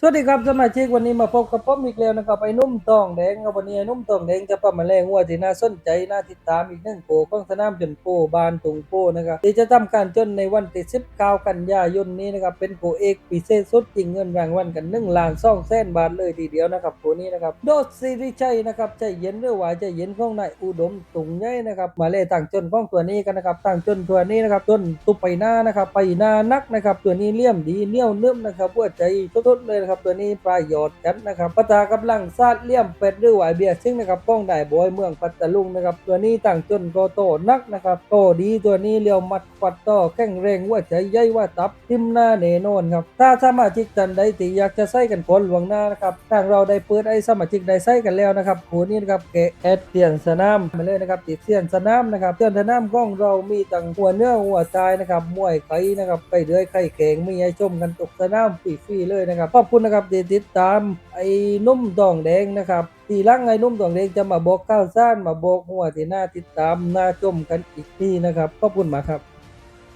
สวัสดีครับสมาชิกวันนี้มาพบกับผมอีกแล้วนะครับไอ้นุ่มตองแดงครับวันนี้ไอ้นุ่มตองแดงจะประมาแรงวัวที่น่าสนใจน่าติดตามอีกหนึ่งโกของสนามจนโปบานตุงโปนะครับที่จะทำการจนในวันที่19กันยายนนี้นะครับเป็นโกเอกพิเศษสุดจริงเงินรางวัลกัน1ล้าน2แสนบาทเลยทีเดียวนะครับโกนี้นะครับโดดซีริชัยนะครับใจเย็นหรือว่าใจเย็นของนายอุดมตุงใหญ่นะครับมาเล่ต่างจนของตัวนี้กันนะครับต่างจนตัวนี้นะครับจนตุไปหน้านะครับไปหน้านักนะครับตัวนี้เลี่ยมดีเนียวนึบนะครับหัวใจทุดๆเลยนะครับตัวนี้ปลายยอดกันนะครับปะทากำลังซาดเลี่ยมเป็ดหรือไหวเบียร์ซิ่งนะครับป้องได้บอยเมืองปัตตลุงนะครับตัวนี้ต่างจนก็โตนักนะครับโตดีตัวนี้เลี้ยวมัดปัดต่อแข็งแรงหัวใจใหญ่ว่าตับทิมหน้าเนโนนครับถ้าสมาชิกท่านใดที่อยากจะใส่กันคนหลวงหน้านะครับทางเราได้เปิดไอ้สมาชิกได้ใส่กันแล้วนะครับคู่นี้นะครับเกแอดเตียนสนามมาเลยนะครับติดเสียนสนามนะครับเตียนสนามของเรามีตั้งหัวเนื้อหัวใจนะครับมวยไก่นะครับไปเรื่อยไข่แข็งมีให้ชมกันตกสนามฟรีๆเลยนะครับขอบคุณนะครับที่ติดตามไอ้นุ่มดองแดงนะครับทีลังไอ้นุ่มดองแดงจะมาบอกข้าวซ่านมาบอกหัวที่น่าติดตามน่าชมกันอีกทีนะครับขอบคุณมากครับ